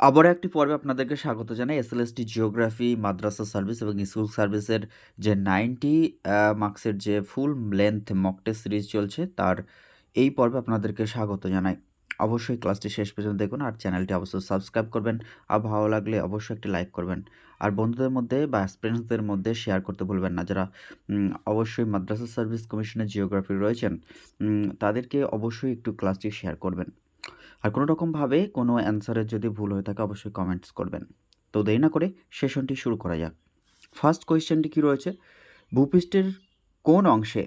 আবার একটি পর্বে আপনাদেরকে স্বাগত জানাই। এসএলএসটি জিওগ্রাফি মাদ্রাসা সার্ভিস এবং স্কুল সার্ভিসের যে নাইনটি মার্কসের যে full length mock test series চলছে, তার এই পর্বে আপনাদেরকে স্বাগত জানাই। অবশ্যই ক্লাসটি শেষ পর্যন্ত দেখুন আর চ্যানেলটি অবশ্যই সাবস্ক্রাইব করবেন। আর ভালো লাগলে অবশ্যই একটি লাইক করবেন। আর বন্ধুদের মধ্যে বা স্টুডেন্টসদের মধ্যে শেয়ার করতে ভুলবেন না। যারা অবশ্যই মাদ্রাসা সার্ভিস কমিশনের জিওগ্রাফি রয়েছেন তাদেরকে অবশ্যই একটু ক্লাসটি শেয়ার করবেন। আর কোনো রকমভাবে কোনো অ্যান্সারের যদি ভুল হয়ে থাকে অবশ্যই কমেন্টস করবেন। তো দেরি না করে সেশনটি শুরু করা যাক। ফার্স্ট কোয়েশ্চেনটি কী রয়েছে? ভূপৃষ্ঠের কোন অংশে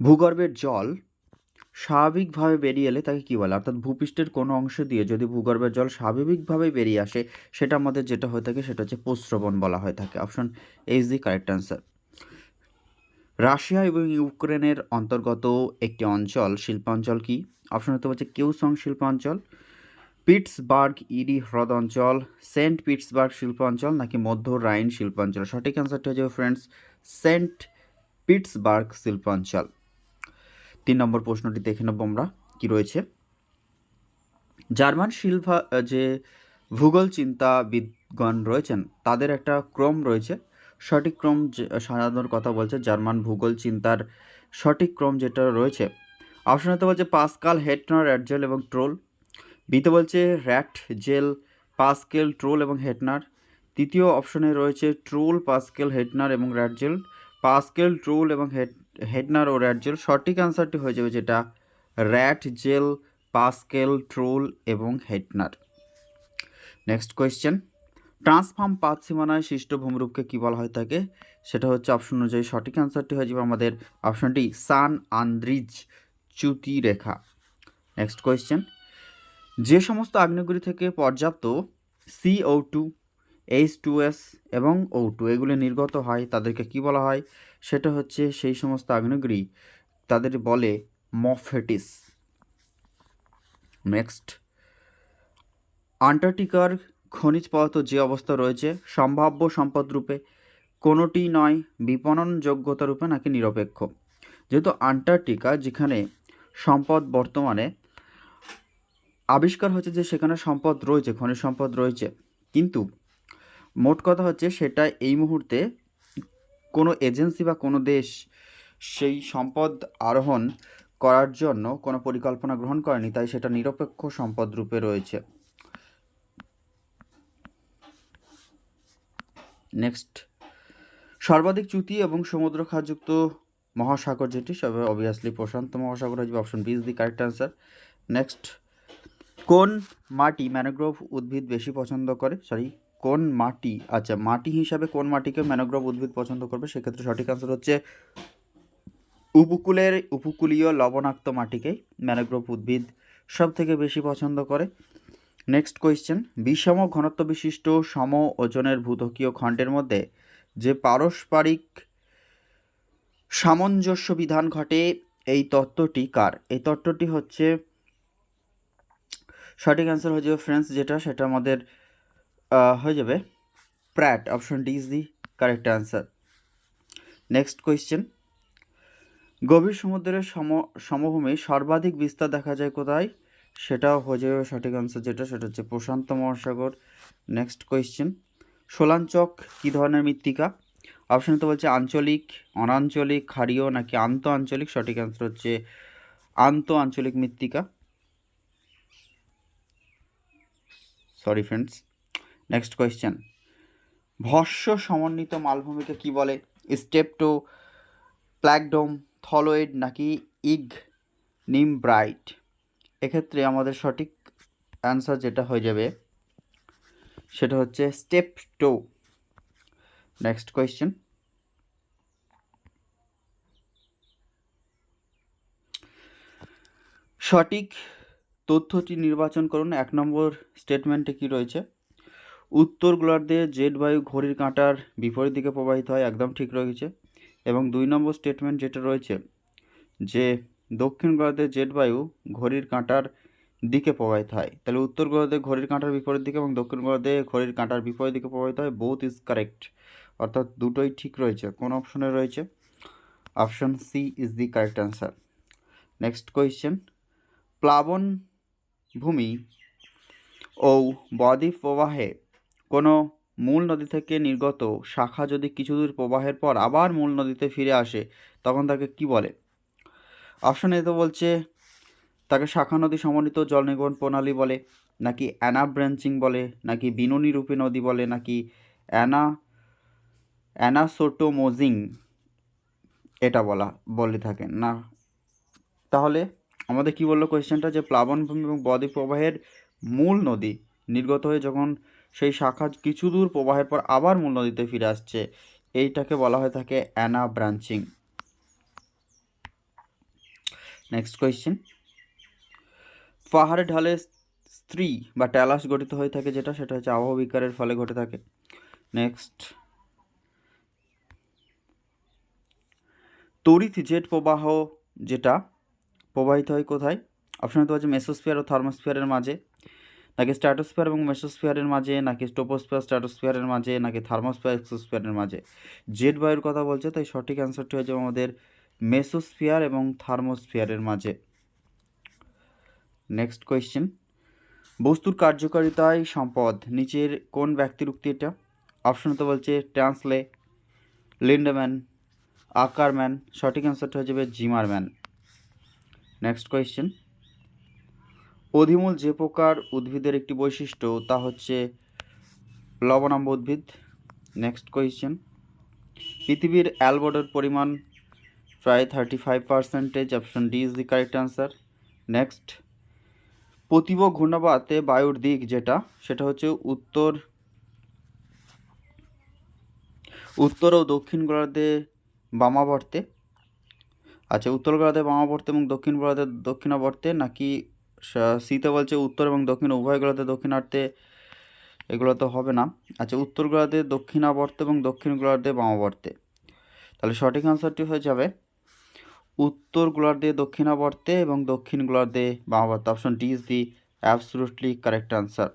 ভূগর্ভের জল স্বাভাবিকভাবে বেরিয়ে এলে তাকে কী বলে? অর্থাৎ ভূপৃষ্ঠের কোনো অংশ দিয়ে যদি ভূগর্ভের জল স্বাভাবিকভাবে বেরিয়ে আসে, সেটা আমাদের যেটা হয়ে থাকে সেটা হচ্ছে প্রস্রবণ বলা হয়ে থাকে। Option A is the correct answer Russia এবং ইউক্রেনের অন্তর্গত একটি অঞ্চল শিল্পাঞ্চল কি? অপশন হতে পারছে কিউসং শিল্পাঞ্চল, পিটসবার্গ ইডি হ্রদ অঞ্চল সেন্ট পিটসবার্গ শিল্পাঞ্চল নাকি মধ্য রাইন শিল্পাঞ্চল? সঠিক অ্যান্সারটি হচ্ছে ফ্রেন্ডস সেন্ট পিটসবার্গ শিল্পাঞ্চল। তিন নম্বর প্রশ্নটি দেখে নেব আমরা, কী রয়েছে? জার্মান শিল্পা, যে ভূগোল চিন্তাবিদগণ রয়েছেন, তাদের একটা ক্রম রয়েছে। সঠিক ক্রম সাজানোর কথা বলছে জার্মান ভূগোল চিন্তার সঠিক ক্রম যেটা রয়েছে। অপশন হতে বলছে পাসকাল হেটনার র্যাটজেল এবং ট্রোল বিতে বলছে র্যাট জেল পাসকেল ট্রোল এবং হেটনার তৃতীয় অপশনে রয়েছে ট্রোল পাসকেল হেটনার এবং র্যাটজেল পাসকেল ট্রোল এবং হেড হেডনার ও র্যাটজেল সঠিক অ্যান্সারটি হয়ে যাবে যেটা র্যাট জেল পাসকেল ট্রোল এবং হেডনার নেক্সট কোয়েশ্চেন ট্রান্সফর্ম পাত সীমানায় সৃষ্ট ভূমিরূপকে কী বলা হয় থাকে সেটা হচ্ছে অপশন অনুযায়ী সঠিক অ্যান্সারটি হয়ে যাবে আমাদের অপশনটি সান আন্দ্রিজ চ্যুতি রেখা নেক্সট কোয়েশ্চেন যে সমস্ত আগ্নেয়গিরি থেকে পর্যাপ্ত CO two H two S এবং ও টু এগুলি নির্গত হয়, তাদেরকে কি বলা হয়? সেটা হচ্ছে সেই সমস্ত আগ্নেয়গিরি তাদের বলে মফেটিস। নেক্সট আন্টার্কটিকার খনিজ পদার্থ যে অবস্থা রয়েছে, সম্ভাব্য সম্পদ রূপে, কোনোটি নয় বিপণন যোগ্যতা রূপে নাকি নিরপেক্ষ। যেহেতু আন্টার্কটিকা, যেখানে সম্পদ বর্তমানে আবিষ্কার হচ্ছে যে সেখানে সম্পদ রয়েছে, খনিজ সম্পদ রয়েছে, কিন্তু মোট কথা হচ্ছে সেটা এই মুহূর্তে কোনো এজেন্সি বা কোনো দেশ সেই সম্পদ আরোহণ করার জন্য কোনো পরিকল্পনা গ্রহণ করেনি, তাই সেটা নিরপেক্ষ সম্পদ রূপে রয়েছে। নেক্সট। সর্বাধিক চ্যুতি এবং সমুদ্র খাতযুক্ত মহাসাগর যেটি, সবে অবভিয়াসলি প্রশান্ত মহাসাগর হয়ে option B is the correct answer next কোন মাটি ম্যানোগ্রোভ উদ্ভিদ বেশি পছন্দ করে? সরি কোন মাটি? আচ্ছা মাটি হিসাবে কোন মাটিকে ম্যানোগ্রোভ উদ্ভিদ পছন্দ করবে? সেক্ষেত্রে সঠিক আনসার হচ্ছে উপকূলের উপকূলীয় লবণাক্ত মাটিকেই ম্যানোগ্রোভ উদ্ভিদ সব থেকে বেশি পছন্দ করে। নেক্সট কোয়েশ্চেন বিষম ঘনত্ব বিশিষ্ট সম ওজনের ভূতকীয় খণ্ডের মধ্যে যে পারস্পরিক সামঞ্জস্য বিধান ঘটে, এই তত্ত্বটি কার? এই তত্ত্বটি হচ্ছে, সঠিক অ্যান্সার হয়ে যাবে ফ্রেন্ডস যেটা সেটা আমাদের হয়ে যাবে Pratt option D is the correct answer next question গভীর সমুদ্রের সম, সমভূমি সর্বাধিক বিস্তার দেখা যায় কোথায়? সেটাও হয়ে যাবে সঠিক অ্যান্সার যেটা, সেটা হচ্ছে প্রশান্ত মহাসাগর। নেক্সট কোয়েশ্চেন সোলাঞ্চক কী ধরনের মৃত্তিকা? অপশন তো বলছে আঞ্চলিক, অনাঞ্চলিক, ক্ষারীয় নাকি আন্ত আঞ্চলিক সঠিক অ্যান্সার হচ্ছে আন্ত আঞ্চলিক মৃত্তিকা। সরি ফ্রেন্ডস নেক্সট কোয়েশ্চেন ভস্য সমন্বিত মালভূমিকে কি বলে? স্টেপটো প্ল্যাকডোম থলোয়েড নাকি ইগ নিম ব্রাইট এক্ষেত্রে আমাদের সঠিক অ্যান্সার যেটা হয়ে যাবে, সেটা হচ্ছে স্টেপ টো নেক্সট কোয়েশ্চেন সঠিক তথ্যটি নির্বাচন করুন। এক নম্বর স্টেটমেন্টে কি রয়েছে? উত্তর গোলার্ধে জেট বায়ু ঘড়ির কাঁটার বিপরীত দিকে প্রবাহিত হয়, একদম ঠিক রয়েছে। এবং দুই নম্বর স্টেটমেন্ট যেটা রয়েছে যে দক্ষিণ গোলার্ধে জেট বায়ু ঘড়ির কাঁটার দিকে প্রবাহিত হয়। তাহলে উত্তর গোলার্ধে ঘড়ির কাঁটার বিপরীত দিকে এবং দক্ষিণ গোলার্ধে ঘড়ির কাঁটার বিপরীত দিকে প্রবাহিত হয় বোথ ইজ কারেক্ট অর্থাৎ দুটোই ঠিক রয়েছে। কোন অপশনে রয়েছে? Option C is the correct answer next question প্লাবন ভূমি ও বদ্বীপ প্রবাহে কোনো মূল নদী থেকে নির্গত শাখা যদি কিছু দূর প্রবাহের পর আবার মূল নদীতে ফিরে আসে, তখন তাকে কি বলে? অপশন এ তো বলছে, তাকে শাখা নদী সমন্বিত জল নির্গমন প্রণালী বলে, নাকি অ্যানা ব্রাঞ্চিং বলে, নাকি বিনুনি রূপে নদী বলে, নাকি অ্যানা, অ্যানাসোটোমোজিং, এটা বলা, বলে থাকেন না, তাহলে আমাদের কি বলল কোয়েশ্চেনটা যে প্লাবনভূমি এবং বদ্বীপ প্রবাহের মূল নদী নির্গত হয়ে যখন সেই শাখা কিছু দূর প্রবাহের পর আবার মূল নদীতে ফিরে আসছে, এইটাকে বলা হয়ে থাকে অ্যানা ব্রাঞ্চিং। নেক্সট কোয়েশ্চেন পাহাড়ে ঢালে স্ত্রী বা ট্যালাস গঠিত হয়ে থাকে যেটা, সেটা হচ্ছে আবহাওয়া বিকারের ফলে ঘটে থাকে। নেক্সট তড়িৎ জেট প্রবাহ যেটা, প্রবাহিত হয় কোথায়? অপশন হতে পারছে মেসোস্ফিয়ার ও থার্মোস্ফিয়ারের মাঝে। নাকি স্ট্র্যাটোস্ফিয়ার এবং মেসোস্ফিয়ারের মাঝে, নাকি স্টোপোস্ফিয়ার স্ট্র্যাটোস্ফিয়ারের মাঝে, নাকি থার্মোস্ফিয়ার এক্সোস্ফিয়ারের মাঝে? জেট বায়ুর কথা বলছে, তাই সঠিক অ্যান্সারটি হয়ে যাবে আমাদের মেসোস্ফিয়ার এবং থার্মোস্ফিয়ারের মাঝে। নেক্সট কোয়েশ্চেন বস্তুর কার্যকারিতায় সম্পদ, নিচের কোন ব্যক্তির উক্তি এটা? অপশন তো বলছে ট্রান্সলে লিন্ডম্যান আকারম্যান সঠিক অ্যান্সারটা হয়ে যাবে জিমারম্যান নেক্সট কোয়েশ্চেন অধিমূল যে প্রকার উদ্ভিদের একটি বৈশিষ্ট্য, তা হচ্ছে লবণাম্ব উদ্ভিদ। নেক্সট কোয়েশ্চেন পৃথিবীর অ্যালবোর্ডের পরিমাণ প্রায় thirty five percentage option D is the correct answer next প্রতিব ঘূর্ণাবাতে বায়ুর দিক যেটা, সেটা হচ্ছে উত্তর উত্তর ও দক্ষিণ গোলার্ধে বামাবর্তে। আচ্ছা উত্তর গোলার্ধে বামাবর্তে এবং দক্ষিণ গোলার্ধে দক্ষিণাবর্তে নাকি শীতে বলছে উত্তর এবং দক্ষিণ, উভয় গোলার্ধে দক্ষিণার্থে এগুলো তো হবে না। আচ্ছা উত্তর গোলার্ধে দক্ষিণাবর্তে এবং দক্ষিণ গোলার্ধে বামাবর্তে। তাহলে সঠিক আনসারটি হয়ে যাবে উত্তর গোলার্ধে দক্ষিণাবর্তে এবং দক্ষিণ গোলার্ধে বামাবর্তে option D is the absolutely correct answer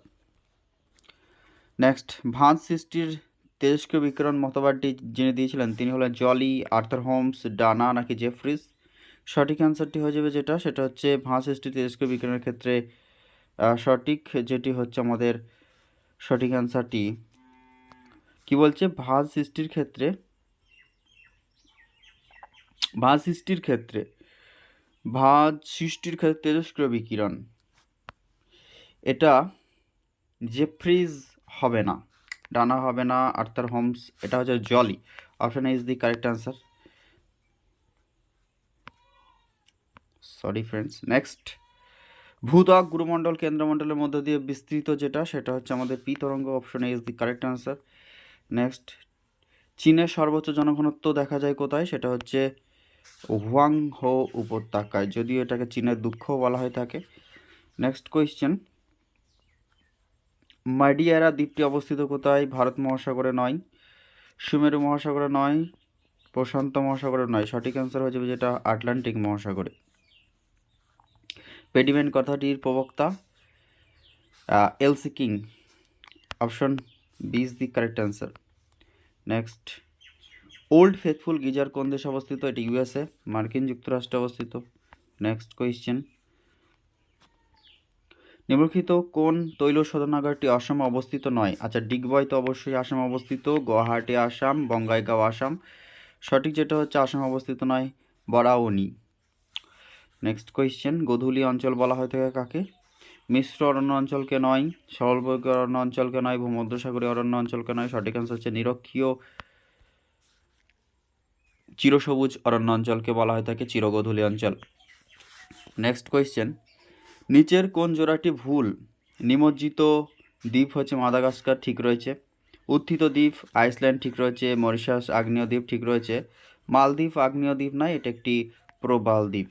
next ভাঁজ সৃষ্টির তেজস্ক্রিয় বিকিরণ মতবাদটি যিনি দিয়েছিলেন, তিনি হলেন জলি, আর্থার হোমস, ডানা নাকি জেফ্রিস। সঠিক অ্যান্সারটি হয়ে যাবে যেটা, সেটা হচ্ছে ভাঁজ সৃষ্টি তেজস্ক্রিয় বিকিরণের ক্ষেত্রে সঠিক, যেটি হচ্ছে আমাদের সঠিক অ্যান্সারটি কি বলছে? ভাঁজ সৃষ্টির ক্ষেত্রে ভাঁজ সৃষ্টির ক্ষেত্রে, ভাঁজ সৃষ্টির ক্ষেত্রে তেজস্ক্রিয় বিকিরণ এটা জেফ্রিজ হবে না, ডানা হবে না আর্থার হোমস, এটা হচ্ছে Joly. Option is the correct answer sorry friends next ভূত্বক গুরুমণ্ডল কেন্দ্রমণ্ডলের মধ্য দিয়ে বিস্তৃত যেটা, সেটা হচ্ছে আমাদের পি তরঙ্গ, option is the correct answer next চীনের সর্বোচ্চ জনঘনত্ব দেখা যায় কোথায়? সেটা হচ্ছে হুয়াং হো উপত্যকায়, যদিও এটাকে চীনের দুঃখ বলা হয়ে থাকে। নেক্সট কোয়েশ্চেন মাডিয়ারা দ্বীপটি অবস্থিত কোথায়? ভারত মহাসাগরে নয়, সুমেরু মহাসাগরে নয়, প্রশান্ত মহাসাগরে নয়। সঠিক অ্যান্সার হয়ে যাবে যেটা আটলান্টিক মহাসাগরে। পেডিমেন্ট কথাটির প্রবক্তা L C King option B is the correct answer next Old Faithful geyser কোন দেশে অবস্থিত? এটি ইউএসএ মার্কিন যুক্তরাষ্ট্রে অবস্থিত। নেক্সট কোয়েশ্চেন নিম্নলিখিত কোন তৈল শোধনাগারটি আসামে অবস্থিত নয়? আচ্ছা ডিগবয় তো অবশ্যই আসামে অবস্থিত, গুয়াহাটি আসাম, বঙ্গাইগাঁও আসাম। সঠিক যেটা হচ্ছে আসামে অবস্থিত নয়, বরাউনি। নেক্সট কোয়েশ্চেন গোধূলি অঞ্চল বলা হয়ে থাকে কাকে? মিশ্র অরণ্য অঞ্চলকে নয় সরলবর্গ অরণ্য অঞ্চলকে নয়, ভূমধ্যসাগরীয় অরণ্য অঞ্চলকে নয়। সঠিক অ্যান্সার হচ্ছে নিরক্ষীয় চিরসবুজ অরণ্য অঞ্চলকে বলা হয়ে থাকে চিরগোধূলি অঞ্চল। নেক্সট কোয়েশ্চেন নিচের কোন জোড়াটি ভুল? নিমজ্জিত দ্বীপ হচ্ছে মাদাগাস্কার, ঠিক রয়েছে। উত্থিত দ্বীপ, আইসল্যান্ড, ঠিক রয়েছে। মরিশাস, আগ্নেয় দ্বীপ, ঠিক রয়েছে। মালদ্বীপ, আগ্নেয় দ্বীপ নয়, এটা একটি প্রবাল দ্বীপ।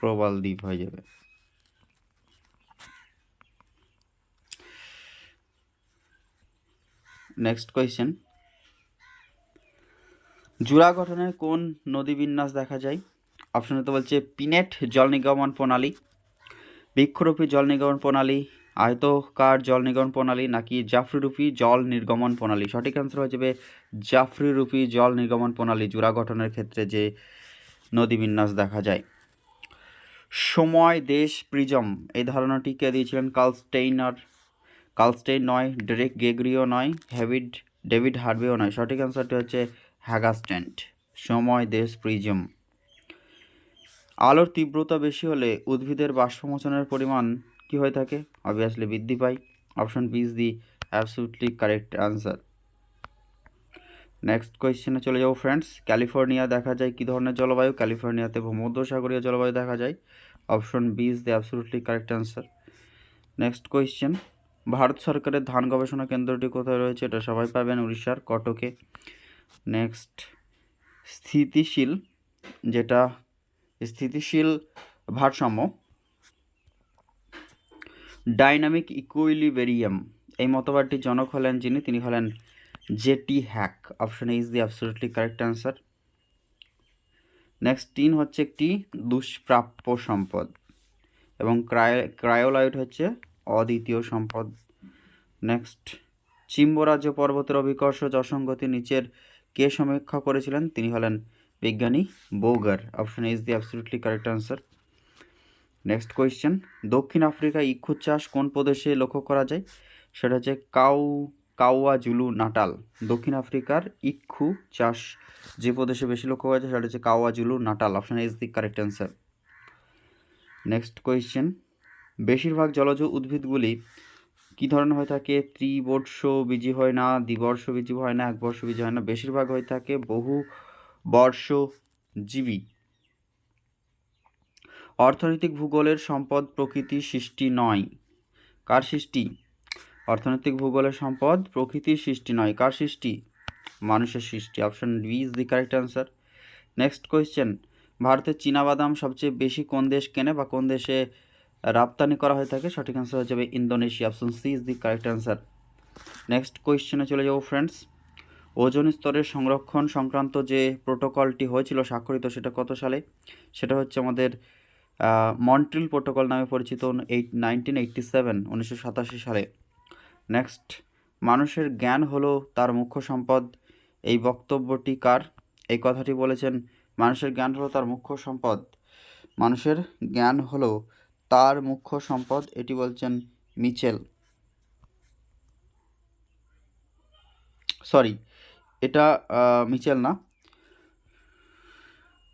প্রবাল দ্বীপ হয়ে যাবে। নেক্সট কোয়েশ্চেন জোড়া গঠনের কোন নদী বিন্যাস দেখা যায়? অপশনে তো বলছে পিনেট জল নিগমন প্রণালী, বৃক্ষরূপী জল নিগমন প্রণালী, আয়তকার জল নিগমন প্রণালী নাকি জাফরিরূপী জল নির্গমন প্রণালী? সঠিক অ্যান্সার হয়ে যাবে জাফরিরূপী জল নির্গমন প্রণালী, জোড়া গঠনের ক্ষেত্রে যে নদী বিন্যাস দেখা যায়। সময়, দেশ, প্রিজম, এই ধারণাটি কে দিয়েছিলেন? Carl Steiner. কার্ল স্টেইন নয়, ডেরেক গেগরিও নয় হ্যাভিড ডেভিড হার্ভেও নয়। সঠিক অ্যান্সারটি হচ্ছে হ্যাগাস্ট্যান্ট সময় দেশ প্রিজম। আলোর তীব্রতা বেশি হলে উদ্ভিদের বাষ্পমোচনের পরিমাণ কি হয়ে থাকে? অবভিয়াসলি বৃদ্ধি পায়। Option B is the absolutely correct answer next কোয়েশ্চেনে চলে যাব ফ্রেন্ডস ক্যালিফোর্নিয়া দেখা যায় কী ধরনের জলবায়ু? ক্যালিফোর্নিয়াতে ভূমধ্যসাগরীয় জলবায়ু দেখা যায়। Option B is the absolutely correct answer next question Bharat সরকারের ধান গবেষণা কেন্দ্রটি কোথায় রয়েছে? এটা সবাই পাবেন উড়িষ্যার কটকে। নেক্সট, স্থিতিশীল, যেটা স্থিতিশীল ভারসাম্য। ডাইনামিক ইকুইলিবেরিয়াম, এই মতবাদটির জনক হলেন যিনি, তিনি হলেন J T Hack. Option is the absolutely correct answer. Next তিন হচ্ছে একটি দুষ্প্রাপ্য সম্পদ এবং ক্রায় ক্রায়োলাইট হচ্ছে অদ্বিতীয় সম্পদ। নেক্সট, চিম্বরাজ্য পর্বতের অভিকর্ষজ অসঙ্গতি নিচের কে সমীক্ষা করেছিলেন? তিনি হলেন বিজ্ঞানী Bouguer. Option is the absolutely correct answer next question দক্ষিণ আফ্রিকায় ইক্ষু চাষ কোন প্রদেশে লক্ষ্য করা যায়? সেটা হচ্ছে কাউ কাউয়া জুলু নাটাল। দক্ষিণ আফ্রিকার ইক্ষু চাষ যে প্রদেশে বেশি লক্ষ্য করা যায়, সেটা হচ্ছে KwaZulu Natal option is the correct answer next question বেশিরভাগ জলজ উদ্ভিদগুলি কী ধরনের হয়ে থাকে? ত্রিবর্ষ বীজি হয় না, দ্বিবর্ষ বীজি হয় না এক বর্ষ বীজি হয় না, বেশিরভাগ হয়ে থাকে বহু বর্ষজীবী। অর্থনৈতিক ভূগোলের সম্পদ প্রকৃতির সৃষ্টি নয়। কার সৃষ্টি? অর্থনৈতিক ভূগোলের সম্পদ প্রকৃতির সৃষ্টি নয়। কার সৃষ্টি? মানুষের সৃষ্টি। Option B is the correct answer next question ভারতের চীনাবাদাম সবচেয়ে বেশি কোন দেশ কেনে বা কোন দেশে রপ্তানি করা হয়ে থাকে। সঠিক অ্যান্সার হয়ে যাবে Indonesia. Option C is the correct answer next কোয়েশ্চেনে চলে যাব ফ্রেন্ডস ওজন স্তরের সংরক্ষণ সংক্রান্ত যে প্রোটোকলটি হয়েছিল স্বাক্ষরিত সেটা কত সালে? সেটা হচ্ছে আমাদের মন্ট্রিল প্রোটোকল নামে পরিচিত এইট নাইনটিন এইটটি সেভেন উনিশশো সাতাশি সালে। নেক্সট মানুষের জ্ঞান হলো তার মুখ্য সম্পদ। এই বক্তব্যটি কার? এই কথাটি বলেছেন, মানুষের জ্ঞান হলো তার মুখ্য সম্পদ। মানুষের জ্ঞান হলো তার মুখ্য সম্পদ এটি বলছেন মিচেল। সরি, এটা মিচেল না।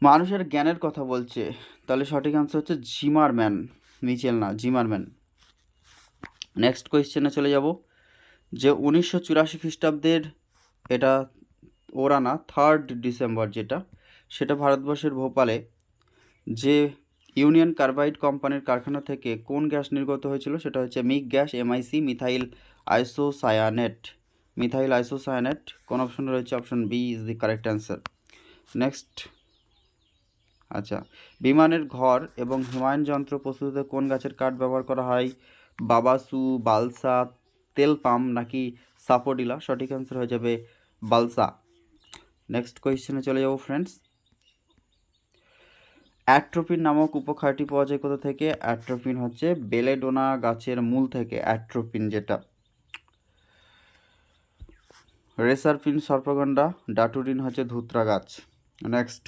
মানুষের জ্ঞানের কথা বলছে। তাহলে সঠিক আনসার হচ্ছে জিমারম্যান, মিচেল না, জিমারম্যান। নেক্সট কোয়েশ্চেনে চলে যাব, যে উনিশশো চুরাশি খ্রিস্টাব্দের এটা ওরা না থার্ড ডিসেম্বর যেটা, সেটা ভারতবর্ষের ভোপালে, যে ইউনিয়ন কার্বাইড কোম্পানির কারখানা থেকে কোন গ্যাস নির্গত হয়েছিল? সেটা হচ্ছে MIC gas MIC methyl isocyanate. Methyl isocyanate, কোন অপশন রয়েছে? Option B is the correct answer next আচ্ছা বিমানের ঘর এবং হিমায়ন যন্ত্র প্রস্তুতিতে কোন গাছের কাঠ ব্যবহার করা হয়? বাবাসু, বালসা, তেল পাম নাকি সাপোডিলা? সঠিক অ্যান্সার হয়ে যাবে বালসা। নেক্সট কোয়েশ্চেনে চলে যাব ফ্রেন্ডস অ্যাট্রোপিন নামক উপক্ষারটি পাওয়া যায় কোথা থেকে? অ্যাট্রোপিন হচ্ছে বেলেডোনা গাছের মূল থেকে অ্যাট্রোপিন যেটা। রেসারপিন সর্পগন্ডা ডাটুরিন হচ্ছে ধুত্রা গাছ নেক্সট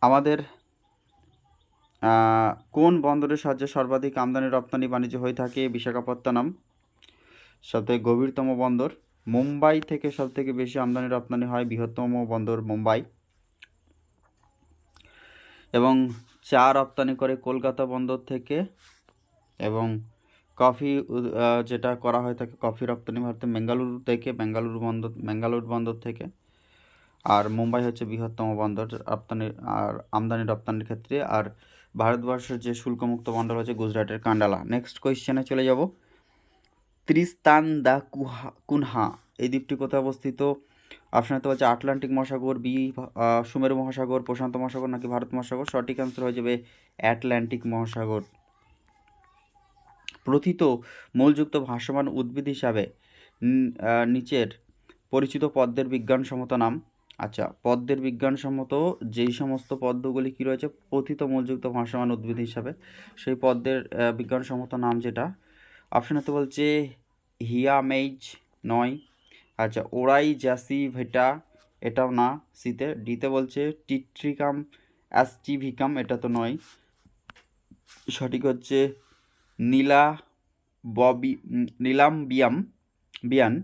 আমাদের কোন বন্দরের সাহায্যে সর্বাধিক আমদানি, রপ্তানি, বাণিজ্য হয়ে থাকে? বিশাখাপত্তনম। সবথেকে গভীরতম বন্দর। মুম্বাই থেকে সবথেকে বেশি আমদানি, রপ্তানি হয় বৃহত্তম বন্দর মুম্বাই। এবং চা রপ্তানি করে কলকাতা বন্দর থেকে এবং কফি যেটা করা হয়ে থাকে কফি রপ্তানি ভারতে বেঙ্গালুরু থেকে, বেঙ্গালুরু বন্দর বেঙ্গালুরু বন্দর থেকে। আর মুম্বাই হচ্ছে বৃহত্তম বন্দর রপ্তানি আর আমদানি রপ্তানির ক্ষেত্রে। আর ভারতবর্ষের যে শুল্কমুক্ত বন্দর হচ্ছে গুজরাটের কান্ডালা। নেক্সট কোয়েশ্চেনে চলে যাব। Tristan da Cunha Cunha. এই দ্বীপটি কোথায় অবস্থিত? অপশানে তো হচ্ছে আটলান্টিক মহাসাগর, বি সুমেরু মহাসাগর, প্রশান্ত মহাসাগর নাকি ভারত মহাসাগর? সঠিক অ্যান্সার হয়ে যাবে অ্যাটলান্টিক মহাসাগর। প্রথিত মূলযুক্ত ভাসমান উদ্ভিদ হিসাবে নিচের পরিচিত পদ্মের বিজ্ঞানসম্মত নাম। আচ্ছা পদ্মের বিজ্ঞানসম্মত যেই সমস্ত পদ্মগুলি কী রয়েছে? পথিত মূলযুক্ত ভাসমান উদ্ভিদ হিসাবে। সেই পদ্মের বিজ্ঞানসম্মত নাম যেটা। অপশানে তো বলছে হিয়ামেইজ নয়। আচ্ছা ওরাই জ্যাসি ভেটা, এটাও না সিতে। ডিতে বলছে টিট্রিকাম, অ্যাস্টিভিকাম, এটা তো নয়। সঠিক হচ্ছে নীলা ববি, নীলাম বিয়াম, বিয়ান,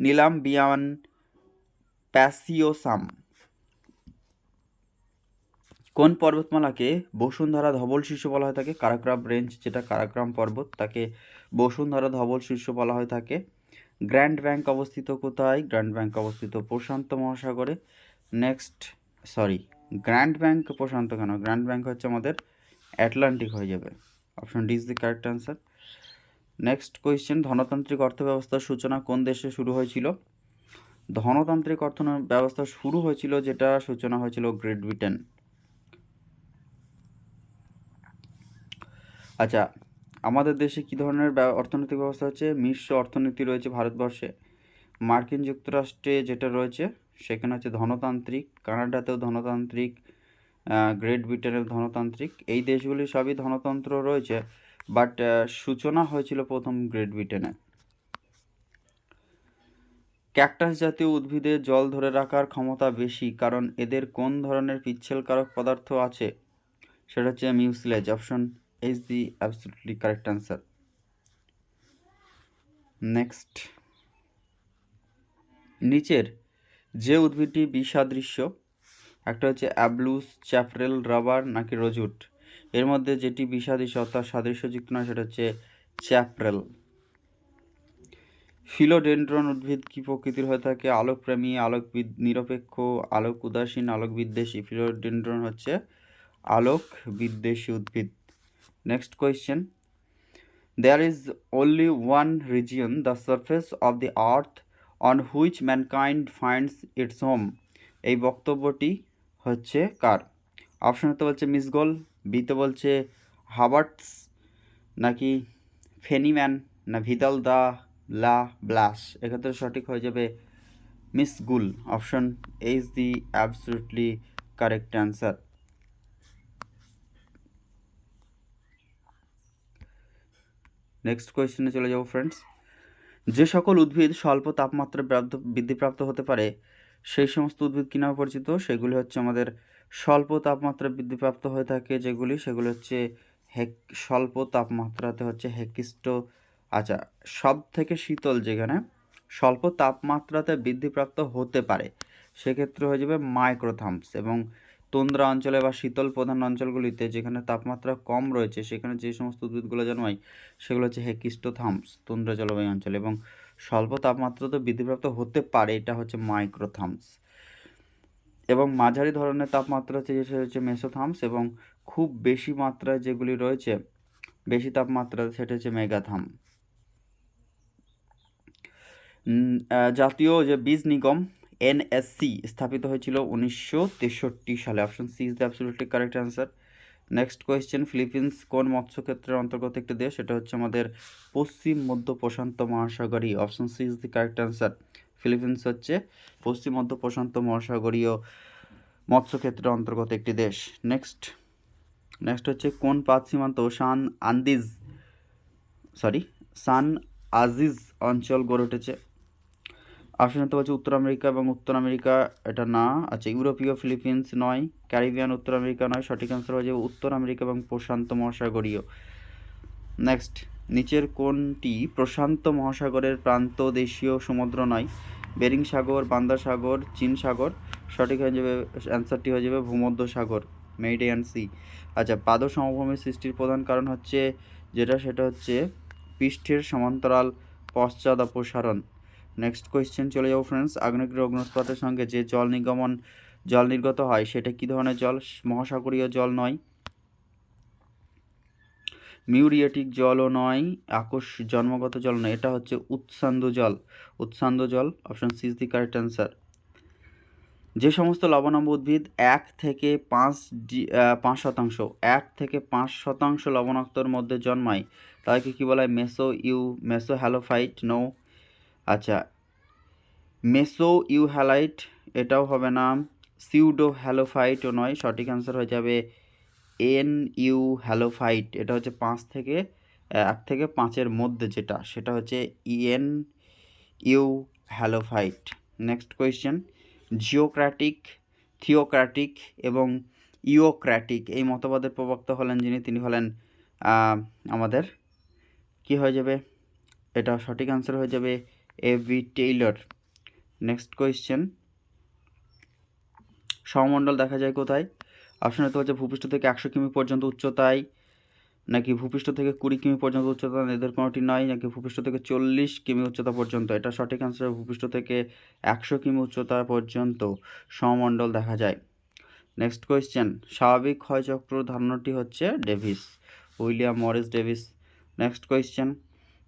নীলাম বিয়ান প্যাসিওসাম। কোন পর্বতমালাকে বসুন্ধরা ধবল শীর্ষ বলা হয়ে থাকে কারাক্রাম রেঞ্জ, যেটা কারাক্রাম পর্বত, তাকে বসুন্ধরা ধবল শীর্ষ বলা হয়ে থাকে। গ্র্যান্ড ব্যাংক অবস্থিত কোথায়? গ্র্যান্ড ব্যাংক অবস্থিত প্রশান্ত মহাসাগরে। নেক্সট, সরি, গ্র্যান্ড ব্যাংক প্রশান্ত কেন? গ্র্যান্ড ব্যাংক হচ্ছে আমাদের অ্যাটলান্টিক হয়ে যাবে। Option D is the correct answer. Next question, ধনতান্ত্রিক অর্থব্যবস্থার সূচনা কোন দেশে শুরু হয়েছিল? ধনতান্ত্রিক অর্থ ব্যবস্থা শুরু হয়েছিল, যেটা সূচনা হয়েছিল গ্রেট ব্রিটেন। আচ্ছা আমাদের দেশে কী ধরনের অর্থনৈতিক ব্যবস্থা হচ্ছে? মিশ্র অর্থনীতি রয়েছে ভারতবর্ষে। মার্কিন যুক্তরাষ্ট্রে যেটা রয়েছে, সেখানে হচ্ছে ধনতান্ত্রিক, কানাডাতেও ধনতান্ত্রিক গ্রেট ব্রিটেনের ধনতান্ত্রিক। এই দেশগুলি সবই ধনতন্ত্র রয়েছে, বাট সূচনা হয়েছিল প্রথম গ্রেট ব্রিটেনে। ক্যাকটাস জাতীয় উদ্ভিদে জল ধরে রাখার ক্ষমতা বেশি, কারণ এদের কোন ধরনের পিচ্ছেলকারক পদার্থ আছে? সেটা হচ্ছে mucilage, option is the absolutely correct answer next নিচের যে উদ্ভিদটি বিসাদৃশ্য একটা হচ্ছে অ্যাবলুস চ্যাফরেল রাবার নাকি রজুট। এর মধ্যে যেটি বিসাদৃশ্য অর্থাৎ সাদৃশ্যযুক্ত নয়, সেটা হচ্ছে চ্যাপ্রেল ফিলোডেন্ড্রন উদ্ভিদ কি প্রকৃতির হয়ে থাকে? আলোকপ্রেমী, আলোকবিদ, নিরপেক্ষ আলোক উদাসীন আলোক বিদ্বেষী ফিলোডেন্ড্রন হচ্ছে আলোক বিদ্বেষী উদ্ভিদ। Next question There is only one region, the surface of the earth, on which mankind finds its home. এই বক্তব্যটি হচ্ছে কার? অপশন তো বলছে মিসগোল বিতে বলছে হাবার্টস নাকি ফেনিম্যান না ভিদাল দা লা ব্লাস এক্ষেত্রে সঠিক হয়ে যাবে মিসগুল option is the absolutely correct answer next কোয়েশ্চেনে চলে যাব ফ্রেন্ডস যে সকল উদ্ভিদ স্বল্প তাপমাত্রায় প্রাপ্ত- বৃদ্ধিপ্রাপ্ত হতে পারে, সেই সমস্ত উদ্ভিদ কী নামে পরিচিত? সেগুলি হচ্ছে আমাদের স্বল্প তাপমাত্রায় বৃদ্ধিপ্রাপ্ত হয়ে থাকে যেগুলি, সেগুলি হচ্ছে হেক, স্বল্প তাপমাত্রাতে হচ্ছে হেকিস্টো আচ্ছা সব থেকে শীতল যেখানে স্বল্প তাপমাত্রাতে বৃদ্ধিপ্রাপ্ত হতে পারে, সেক্ষেত্রে হয়ে যাবে মাইক্রোথামস এবং তন্দ্রা অঞ্চলে বা শীতল প্রধান অঞ্চলগুলিতে যেখানে তাপমাত্রা কম রয়েছে, সেখানে যে সমস্ত উদ্ভিদগুলো জন্মায়, সেগুলো হচ্ছে হেকিস্টোথামস তুন্দ্রা জলবায়ু অঞ্চল এবং স্বল্প তাপমাত্রা তো বৃদ্ধিপ্রাপ্ত হতে পারে, এটা হচ্ছে মাইক্রোথামস এবং মাঝারি ধরনের তাপমাত্রা হচ্ছে যেটা হচ্ছে মেসোথামস এবং খুব বেশি মাত্রায় যেগুলি রয়েছে, বেশি তাপমাত্রা সেটা হচ্ছে মেগাথাম জাতীয় যে বীজ নিগম এনএসসি স্থাপিত হয়েছিল উনিশশো তেষট্টি সালে। Option C is the absolutely correct answer next question Philippines কোন মৎস্যক্ষেত্রের অন্তর্গত একটি দেশ? এটা হচ্ছে আমাদের পশ্চিম, মধ্য, প্রশান্ত মহাসাগরী। Option C is the correct answer Philippines হচ্ছে পশ্চিম, মধ্য, প্রশান্ত মহাসাগরীয় মৎস্যক্ষেত্রের অন্তর্গত একটি দেশ। নেক্সট নেক্সট হচ্ছে কোন পাঁচ সীমান্ত সান আন্দিজ সরি সান আজিজ অঞ্চল গড়ে উঠেছে? অপশন তো বলছে উত্তর আমেরিকা এবং উত্তর আমেরিকা, এটা না। আচ্ছা ইউরোপীয়, ফিলিপিন্স নয়, ক্যারিবিয়ান, উত্তর আমেরিকা নয়, সঠিক অ্যান্সার হয়ে যাবে উত্তর আমেরিকা এবং প্রশান্ত মহাসাগরীয়। নেক্সট নিচের কোনটি? প্রশান্ত মহাসাগরের প্রান্ত দেশীয় সমুদ্র নয়। বেরিং সাগর বান্দা সাগর, চীন সাগর, সঠিক হয়ে যাবে অ্যান্সারটি হয়ে যাবে ভূমধ্য সাগর মেডিয়ান সি আচ্ছা পাদ সমভূমির সৃষ্টির প্রধান কারণ হচ্ছে, যেটা সেটা হচ্ছে পৃষ্ঠের সমান্তরাল পশ্চাৎ অপসারণ নেক্সট কোয়েশ্চেন চলে যাব ফ্রেন্ডস আগ্নেয়গিরি অগ্নুৎপাতের সঙ্গে যে জল নির্গমন, জল নির্গত হয়, সেটা কী ধরনের জল? মহাসাগরীয় জল নয়। মিউরিয়েটিক জলও নয় আকস্ম জন্মগত জল নয়। এটা হচ্ছে উৎসান্দ জল। উৎসান্দ জল option C is the correct answer যে সমস্ত লবণাম্ব উদ্ভিদ এক থেকে পাঁচ ডি পাঁচ শতাংশ, এক থেকে পাঁচ শতাংশ লবণাক্তর মধ্যে জন্মায়, তাদেরকে কী বলা? হয় মেসো ইউ, মেসো হ্যালোফাইট, নো আচ্ছা মেসো ইউ হ্যালাইট এটাও হবে না সিউডো হ্যালোফাইটও নয়, সঠিক অ্যান্সার হয়ে যাবে এন ইউ হ্যালোফাইট এটা হচ্ছে পাঁচ থেকে এক থেকে পাঁচের মধ্যে যেটা, সেটা হচ্ছে E N U halophyte next question geocratic, theocratic এবং ইওক্র্যাটিক, এই মতবাদের প্রবক্তা হলেন যিনি, তিনি হলেন আমাদের, কি হয়ে যাবে? এটা সঠিক অ্যান্সার হয়ে যাবে A V Taylor next question সৌমণ্ডল দেখা যায় কোথায়? অপশন হতে হচ্ছে ভূপৃষ্ঠ থেকে একশো কিমি পর্যন্ত উচ্চতায়। নাকি ভূপৃষ্ঠ থেকে কুড়ি কিমি পর্যন্ত উচ্চতা এদের কোনোটি নয়? নাকি ভূপৃষ্ঠ থেকে চল্লিশ কিমি উচ্চতা পর্যন্ত? এটা সঠিক আনসার ভূপৃষ্ঠ থেকে একশো কিমি উচ্চতা পর্যন্ত সৌমণ্ডল দেখা যায়। নেক্সট কোয়েশ্চেন স্বাভাবিক ক্ষয়চক্র ধারণাটি হচ্ছে Davis, William Morris Davis. Next question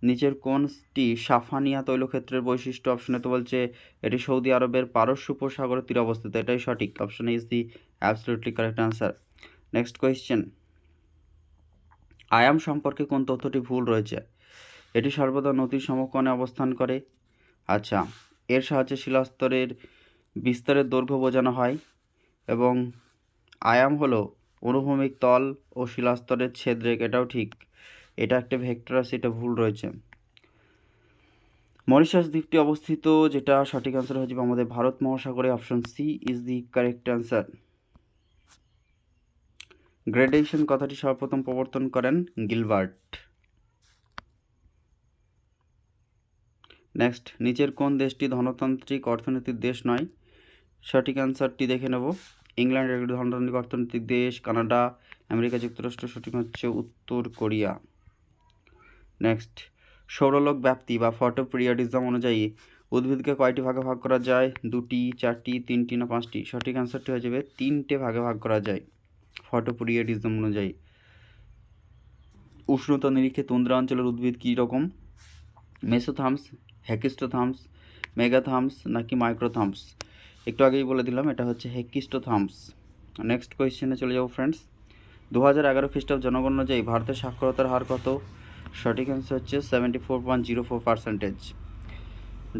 নিচের কোনটি সাফানিয়া তৈলক্ষেত্রের বৈশিষ্ট্য। অপশনে তো বলছে, এটি সৌদি আরবের পারস্য উপসাগরের তীরে অবস্থিত। এটাই সঠিক। Option is the absolutely correct answer next question আয়াম সম্পর্কে কোন তথ্যটি ভুল রয়েছে? এটি সর্বদা নদীর সমকোণে অবস্থান করে। আচ্ছা এর সাহায্যে শিলাস্তরের বিস্তারের দৈর্ঘ্য বোঝানো হয় এবং আয়াম হলো অনুভূমিক তল ও শিলাস্তরের ছেদরেখ। এটাও ঠিক। এটা একটা ভেক্টর আছে, এটা ভুল রয়েছে। মরিশাস দ্বীপটি অবস্থিত, যেটা সঠিক আনসার হয়ে যাবে আমাদের ভারত মহাসাগরে option C is the correct answer gradation কথাটি সর্বপ্রথম প্রবর্তন করেন গিলবার্ট। নেক্সট নিচের কোন দেশটি ধনতান্ত্রিক অর্থনৈতিক দেশ নয়? সঠিক অ্যান্সারটি দেখে নেব। ইংল্যান্ড একটি ধনতান্ত্রিক অর্থনৈতিক দেশ, কানাডা, আমেরিকা, যুক্তরাষ্ট্র, সঠিক হচ্ছে উত্তর কোরিয়া। নেক্সট সৌরলোক ব্যাপ্তি বা ফটো পিরিয়ডিজম অনুযায়ী উদ্ভিদকে কয়টি ভাগে ভাগ করা যায়? দুটি, চারটি, তিনটি না পাঁচটি? সঠিক অ্যান্সারটি হয়ে যাবে তিনটে ভাগে ভাগ করা যায় ফটো পিরিয়ডিজম অনুযায়ী। উষ্ণতা নিরিখে তুন্দ্রা অঞ্চলের উদ্ভিদ কী রকম? মেসোথামস হেকিস্টোথামস মেগাথামস নাকি মাইক্রোথামস একটু আগেই বলে দিলাম, এটা হচ্ছে হেকিস্টোথামস নেক্সট কোয়েশ্চেনে চলে যাব ফ্রেন্ডস দু হাজার এগারো খ্রিস্টাব্দ জনগণ অনুযায়ী ভারতের সাক্ষরতার হার কত? সঠিক অ্যান্সার হচ্ছে seventy four point zero four percentage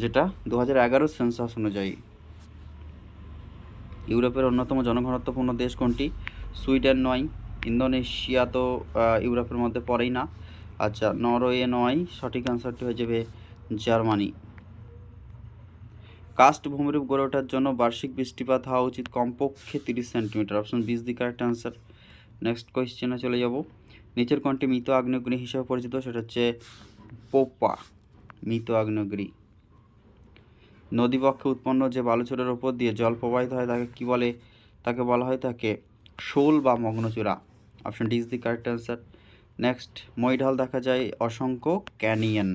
যেটা দু হাজার এগারো সেন্সাস অনুযায়ী। ইউরোপের অন্যতম জনঘনত্বপূর্ণ দেশ কোনটি? সুইডেন নয়, ইন্দোনেশিয়া তো ইউরোপের মধ্যে পড়েই না। আচ্ছা নরওয়ে নয়, সঠিক অ্যান্সারটি হয়ে যাবে জার্মানি। কাস্ট ভূমিরূপ গড়ে ওঠার জন্য বার্ষিক বৃষ্টিপাত হওয়া উচিত কমপক্ষে তিরিশ সেন্টিমিটার। অপশন বিশ দি কারেক্ট অ্যান্সার নেক্সট কোয়েশ্চেনে চলে যাব। নিচের কোনটি মৃত আগ্নেয়গিরি হিসেবে পরিচিত, সেটা হচ্ছে পোপা, মৃত আগ্নেয়গিরি। নদীবক্ষে উৎপন্ন যে বালুচরের ওপর দিয়ে জল প্রবাহিত হয়, তাকে কি বলে? তাকে বলা হয় তাকে শোল বা মগ্নচূড়া। Option D is the correct answer next মৈঢাল দেখা যায় অসংখ্য ক্যানিয়ন।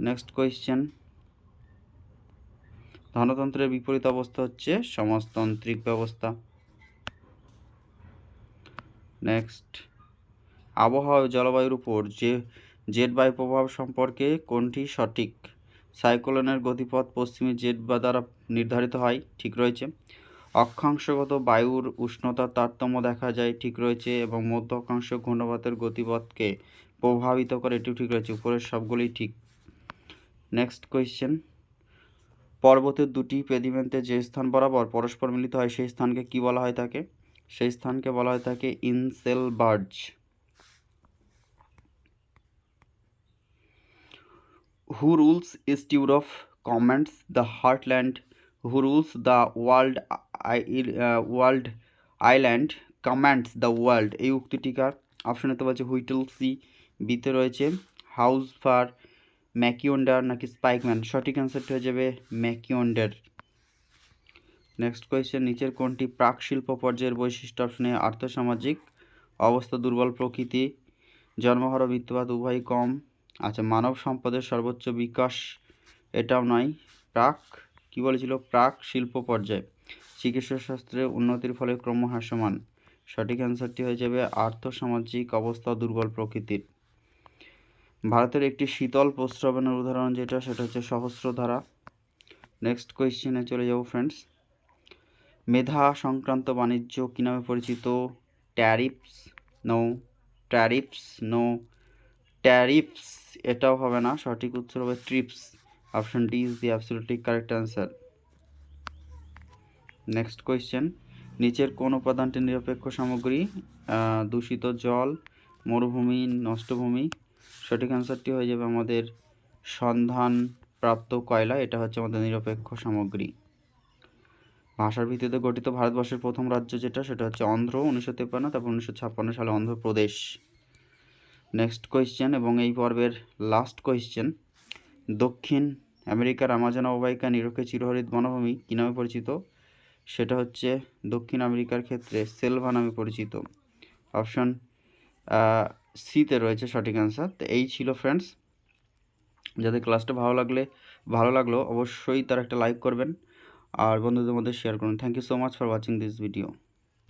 নেক্সট কোয়েশ্চেন ধনতন্ত্রের বিপরীত অবস্থা হচ্ছে সমাজতান্ত্রিক ব্যবস্থা। নেক্সট আবহাওয়া ও জলবায়ুর উপর যে জেট বায়ু প্রভাব সম্পর্কে কোনটি সঠিক? সাইক্লোনের গতিপথ পশ্চিমে জেট বা দ্বারা নির্ধারিত হয়, ঠিক রয়েছে। অক্ষাংশগত বায়ুর উষ্ণতার তারতম্য দেখা যায়, ঠিক রয়েছে, এবং মধ্য অক্ষাংশ ঘূর্ণপাতের গতিপথকে প্রভাবিত করে এটিও ঠিক রয়েছে, উপরের সবগুলি ঠিক। Next question. পর্বতের দুটি পেদিমেন্টে যে স্থান বরাবর পরস্পর মিলিত হয়, সেই স্থানকে কি বলা হয় তাকে? সেই স্থানকে বলা হয় in-cell who rules East Europe commands the heartland who rules the world world island commands the world এই উক্তিটিকার অপশনে তো বলছে হুইটেল সি বিতে রয়েছে হাউস ফার ম্যাকিওন্ডার নাকি স্পাইকম্যান সঠিক অ্যান্সারটি হয়ে যাবে ম্যাকিওন্ডার নেক্সট কোয়েশ্চেন নিচের কোনটি প্রাক শিল্প পর্যায়ের বৈশিষ্ট্য? অপশনে আর্থসামাজিক, অবস্থা দুর্বল প্রকৃতি, জন্মহার মৃত্যুপাত উভয়ই কম। আচ্ছা মানব সম্পদের সর্বোচ্চ বিকাশ এটাও নয়, প্রাক, কি বলেছিল? প্রাক শিল্প পর্যায়ে। চিকিৎসা শাস্ত্রে উন্নতির ফলে ক্রমহ্রাসমান। সঠিক অ্যান্সারটি হয়ে যাবে আর্থসামাজিক অবস্থা দুর্বল প্রকৃতির। ভারতের একটি শীতল প্রস্রবণের উদাহরণ যেটা, সেটা হচ্ছে সহস্রধারা। নেক্সট কোয়েশ্চেনে চলে যাব ফ্রেন্ডস মেধা সংক্রান্ত বাণিজ্য কী নামে পরিচিত? Tariffs no tariffs no tariffs, এটাও হবে না, সঠিক উত্তর হবে TRIPS. Option D is the absolutely correct answer next question নিচের কোন উপাদানটি নিরপেক্ষ সামগ্রী? দূষিত জল, মরুভূমি, নষ্টভূমি। সঠিক অ্যান্সারটি হয়ে যাবে আমাদের সন্ধান প্রাপ্ত কয়লা, এটা হচ্ছে আমাদের নিরপেক্ষ সামগ্রী। ভাষার ভিত্তিতে গঠিত ভারতবর্ষের প্রথম রাজ্য যেটা, সেটা হচ্ছে অন্ধ্র, উনিশশো তেপান্ন তারপর উনিশশো ছাপ্পান্ন সালে অন্ধ্রপ্রদেশ। নেক্সট কোয়েশ্চেন এবং এই পর্বের লাস্ট কোয়েশ্চেন। দক্ষিণ আমেরিকার আমাজন অববাহিকা নিরক্ষে চিরহরিত বনভূমি কী নামে পরিচিত? সেটা হচ্ছে দক্ষিণ আমেরিকার ক্ষেত্রে সেলভা নামে পরিচিত। অপশন সিতে রয়েছে সঠিক অ্যান্সার। তো এই ছিল ফ্রেন্ডস। যাদের ক্লাসটা ভালো লাগলে, ভালো লাগল অবশ্যই তার একটা লাইক করবেন। আর বন্ধুদের মধ্যে শেয়ার করুন। Thank you so much for watching this video.